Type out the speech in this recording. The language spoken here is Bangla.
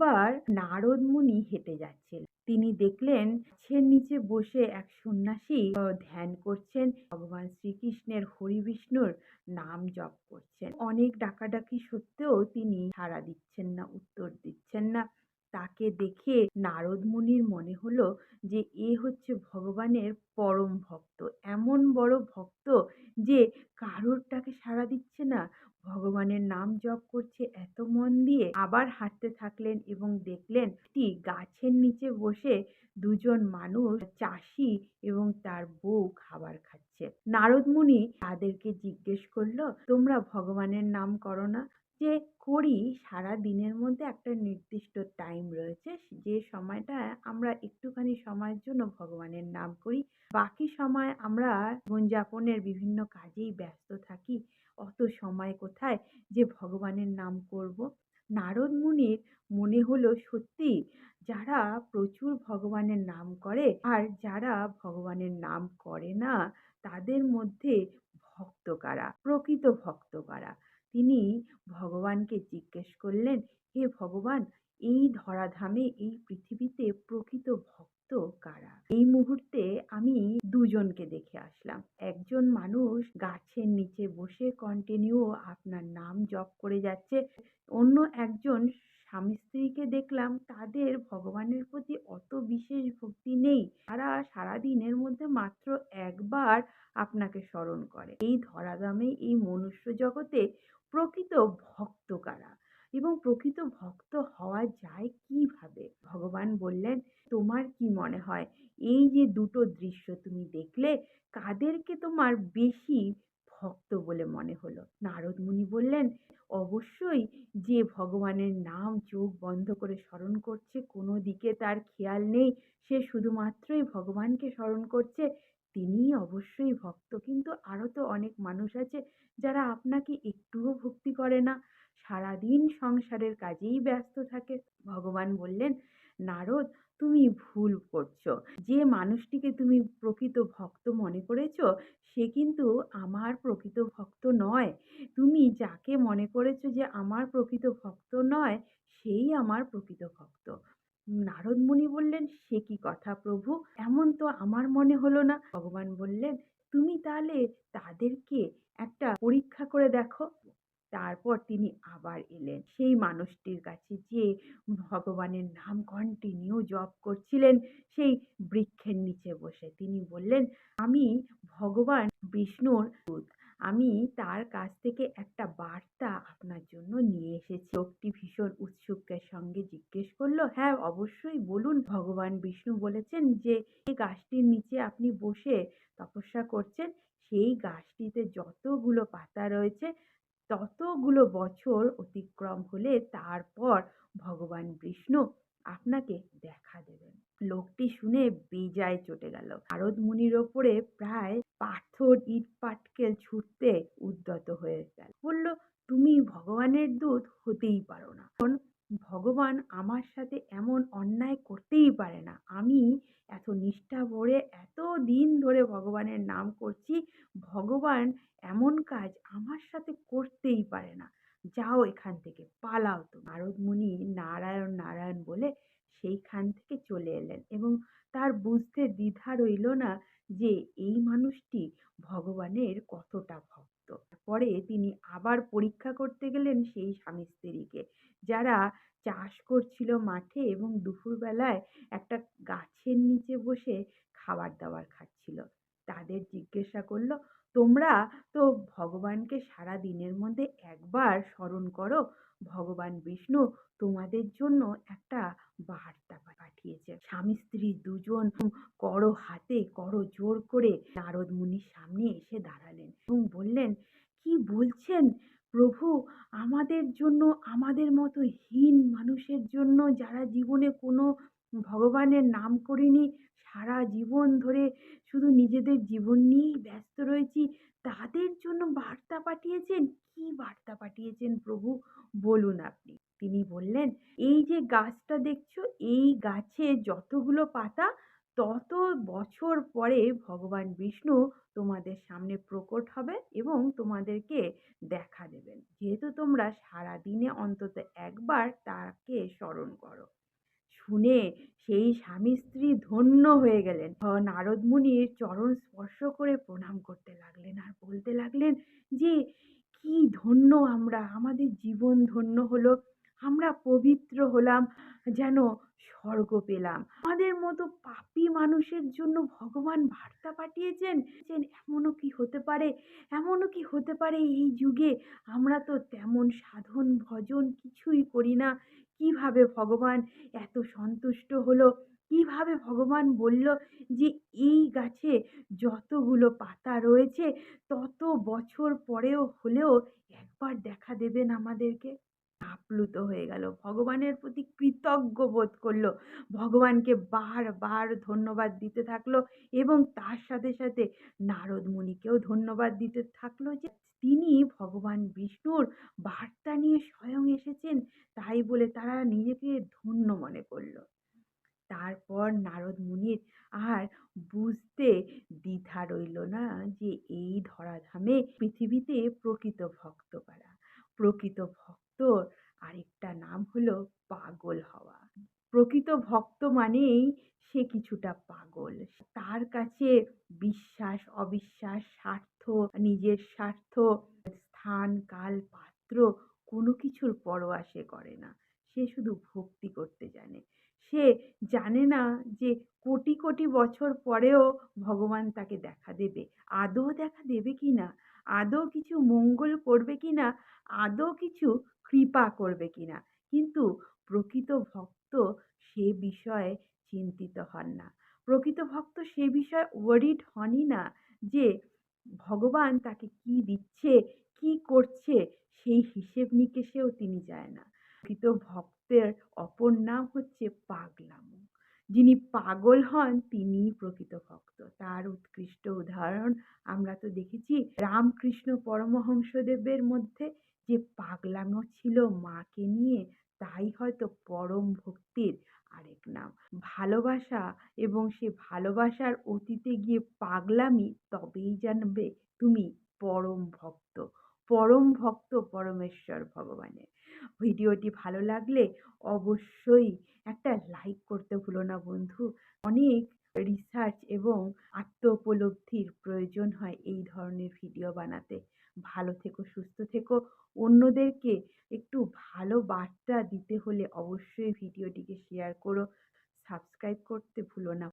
একবার নারদ মুনি হেঁটে যাচ্ছেন তিনি দেখলেন গাছের নিচে বসে এক সন্ন্যাসী ধ্যান করছেন, ভগবান শ্রীকৃষ্ণের হরি বিষ্ণুর নাম জপ করছেন। অনেক ডাকাডাকি সত্ত্বেও তিনি সাড়া দিচ্ছেন না, উত্তর দিচ্ছেন না। তাকে দেখে নারদ মুনির মনে হলো যে, এ হচ্ছে ভগবানের পরম ভক্ত। এমন বড় ভক্ত যে, কারোর ডাকে সাড়া দিচ্ছে না। ভগবানের নাম জপ করছে এত মন দিয়ে। আবার হাঁটতে থাকলেন এবং দেখলেন একটি গাছের নিচে বসে দুজন মানুষ চাষি এবং তার বউ খাবার খাচ্ছে। নারদ মুনি তাদেরকে জিজ্ঞেস করল, তোমরা ভগবানের নাম করো না? যে করি, সারা দিনের মধ্যে একটা নির্দিষ্ট টাইম রয়েছে, যে সময়টা আমরা একটুখানি সময়ের জন্য ভগবানের নাম করি। বাকি সময় আমরা জীবনযাপনের বিভিন্ন কাজেই ব্যস্ত থাকি। অত সময় কোথায় যে ভগবানের নাম করব? নারদ মুনির মনে হলো সত্যি যারা প্রচুর ভগবানের নাম করে আর যারা ভগবানের নাম করে না, তাদের মধ্যে ভক্ত কারা? প্রকৃত ভক্ত কারা? তিনি ভগবানকে জিজ্ঞেস করলেন, হে ভগবান, এই ধরাধামে এই পৃথিবীতে প্রকৃত ভক্ত কারা? এই মুহূর্তে আমি দুজনকে দেখে আসলাম। একজন মানুষ গাছের নিচে বসে কন্টিনিউ আপনার নাম জপ করে যাচ্ছে। অন্য একজন স্বামী স্ত্রীকে দেখলাম, তাদের ভগবানের প্রতি অত বিশেষ ভক্তি নেই। তারা সারাদিনের মধ্যে মাত্র একবার আপনাকে স্মরণ করে। এই ধরাধামে এই মনুষ্য জগতে প্রকৃত ভক্ত কারা? এবং প্রকৃত ভক্ত হওয়া যায় কীভাবে? ভগবান বললেন, তোমার কি মনে হয়? এই যে দুটো দৃশ্য তুমি দেখলে, কাদেরকে তোমার বেশি ভক্ত বলে মনে হলো? নারদ মুনি বললেন, অবশ্যই যে ভগবানের নাম চোখ বন্ধ করে স্মরণ করছে, কোনো দিকে তার খেয়াল নেই। সে শুধুমাত্রই ভগবানকে স্মরণ করছে। তিনিই অবশ্যই ভক্ত। কিন্তু আরও তো অনেক মানুষ আছে যারা আপনাকে একটুও ভক্তি করে না, সারাদিন সংসারের কাজেই ব্যস্ত থাকে। ভগবান বললেন, নারদ, তুমি ভুল করছ। যে মানুষটিকে তুমি প্রকৃত ভক্ত মনে করেছ, সে কিন্তু আমার প্রকৃত ভক্ত নয়। তুমি যাকে মনে করেছ যে আমার প্রকৃত ভক্ত নয়, সেই আমার প্রকৃত ভক্ত। নারদ মুনি বললেন, সে কি কথা প্রভু? এমন তো আমার মনে হলো না। ভগবান বললেন তুমি তাহলে তাদেরকে একটা পরীক্ষা করে দেখো। তারপর তিনি আবার এলেন। সেই মানুষটির কাছে যে ভগবানের নাম কন্টিনিউ জপ করছিলেন। সেই বৃক্ষের নিচে বসে তিনি বললেন, আমি ভগবান বিষ্ণুর দূত। আমি তার কাছ থেকে একটা বার্তা আপনার জন্য নিয়ে এসেছি। লোকটি ভীষণ উৎসুকের সঙ্গে জিজ্ঞেস করল হ্যাঁ অবশ্যই বলুন। ভগবান বিষ্ণু বলেছেন যে, এই গাছটির নিচে আপনি বসে তপস্যা করছেন, সেই গাছটিতে যতগুলো পাতা রয়েছে, ততগুলো বছর অতিক্রম হলে তারপর ভগবান বিষ্ণু আপনাকে দেখা দেবেন। লোকটি শুনে বেজায় চটে গেল। নারদ মুনির ওপরে প্রায় পাথর ইট পাটকেল ছুটতে উদ্যত হয়ে গেল। বলল, তুমি ভগবানের দূত হতেই পারো না। ভগবান আমার সাথে এমন অন্যায় করতেই পারে না। আমি এত নিষ্ঠা ভরে এত দিন ধরে ভগবানের নাম করছি, ভগবান এমন কাজ আমার সাথে করতেই পারে না। যাও এখান থেকে, পালাও তো নারদ মুনি নারায়ণ নারায়ণ বলে সেইখান থেকে চলে এলেন এবং তার বুঝতে দ্বিধা রইল না যে এই মানুষটি ভগবানের কতটা ভক্ত। পরে তিনি আবার পরীক্ষা করতে গেলেন সেই স্বামী স্ত্রীকে। যারা চাষ করছিল মাঠে এবং দুপুরবেলায় একটা গাছের নিচে বসে খাবার দাবার খাচ্ছিল। তাদের জিজ্ঞাসা করল, তোমরা তো ভগবানকে সারা দিনের মধ্যে একবার স্মরণ করো, ভগবান বিষ্ণু তোমাদের জন্য একটা বার্তা পাঠিয়েছে। স্বামী স্ত্রী দুজন করো হাতে, করো জোর করে নারদ মুনির সামনে এসে দাঁড়ালেন এবং বললেন, কি বলছেন? প্রভু, আমাদের জন্য, আমাদের মতো হীন মানুষের জন্য যারা জীবনে কোনো ভগবানের নাম করিনি, সারা জীবন ধরে শুধু নিজেদের জীবন নিয়েই ব্যস্ত রয়েছি, তাদের জন্য বার্তা পাঠিয়েছেন? কি বার্তা পাঠিয়েছেন প্রভু? বলুন আপনি। তিনি বললেন, এই যে গাছটা দেখছ, এই গাছে যতগুলো পাতা তত বছর পরে ভগবান বিষ্ণু তোমাদের সামনে প্রকট হবে এবং তোমাদেরকে দেখা দেবেন। যেহেতু তোমরা সারাদিনে অন্তত একবার তাকে স্মরণ করো। শুনে সেই স্বামী স্ত্রী ধন্য হয়ে গেলেন। নারদ মুনির চরণ স্পর্শ করে প্রণাম করতে লাগলেন আর বলতে লাগলেন যে, কি ধন্য আমরা! আমাদের জীবন ধন্য হলো। আমরা পবিত্র হলাম। যেন স্বর্গ পেলাম। আমাদের মতো পাপী মানুষের জন্য ভগবান বার্তা পাঠিয়েছেন এমনও কি হতে পারে? এমনও কি হতে পারে এই যুগে? আমরা তো তেমন সাধন, ভজন কিছুই করি না। কীভাবে ভগবান এত সন্তুষ্ট হলো? কীভাবে ভগবান বলল যে, এই গাছে যতগুলো পাতা রয়েছে, তত বছর পরেও হলেও একবার দেখা দেবেন আমাদেরকে আপ্লুত হয়ে গেল। ভগবানের প্রতি কৃতজ্ঞ বোধ করল। ভগবানকে বারবার ধন্যবাদ দিতে থাকল এবং তার সাথে সাথে নারদ মুনিকেও ধন্যবাদ দিতে থাকল যে তিনি ভগবান বিষ্ণুর বার্তা নিয়ে স্বয়ং এসেছেন। তাই বলে তারা নিজেকে ধন্য মনে করল। তারপর নারদ মুনির আর বুঝতে দ্বিধা রইল না যে এই ধরাধামে পৃথিবীতে প্রকৃত ভক্ত কারা প্রকৃত ভক্তর আরেকটা নাম হলো পাগল হওয়া। প্রকৃত ভক্ত মানেই সে কিছুটা পাগল। তার কাছে বিশ্বাস, অবিশ্বাস, স্বার্থ, নিজের স্বার্থ, স্থান, কাল, পাত্র কোনো কিছুর পরোয়া সে করে না। সে শুধু ভক্তি করতে জানে। সে জানে না যে কোটি কোটি বছর পরেও ভগবান তাকে দেখা দেবে। আদৌ দেখা দেবে কি না? আদৌ কিছু মঙ্গল করবে কি না? আদৌ কিছু কৃপা করবে কি না? কিন্তু প্রকৃত ভক্ত সে বিষয়ে চিন্তিত হন না। প্রকৃত ভক্ত সে বিষয়ে ওয়ারিড হনই না যে ভগবান তাকে কি দিচ্ছে, কি করছে, সেই হিসেব নিকেশেও তিনি যায় না। প্রকৃত ভক্তের অপর নাম হচ্ছে পাগলামো। যিনি পাগল হন, তিনিই প্রকৃত ভক্ত। তার উৎকৃষ্ট উদাহরণ আমরা তো দেখেছি রামকৃষ্ণ পরমহংসদেবের মধ্যে। যে পাগলামো ছিল মাকে নিয়ে, তাই হয়তো পরম ভক্তির আরেক নাম। ভালোবাসা এবং সে ভালোবাসার অতীতে গিয়ে পাগলামি, তবেই জানবে তুমি পরম ভক্ত। পরম ভক্ত পরমেশ্বর ভগবানের। ভিডিওটি ভালো লাগলে অবশ্যই একটা লাইক করতে ভুলো না বন্ধু। অনেক রিসার্চ এবং আত্ম উপলব্ধির প্রয়োজন হয় এই ধরনের ভিডিও বানাতে। ভালো থেকো, সুস্থ থেকো। অন্যদেরকে একটু ভালো বার্তা দিতে হলে অবশ্যই ভিডিওটিকে শেয়ার করো। সাবস্ক্রাইব করতে ভুলো না।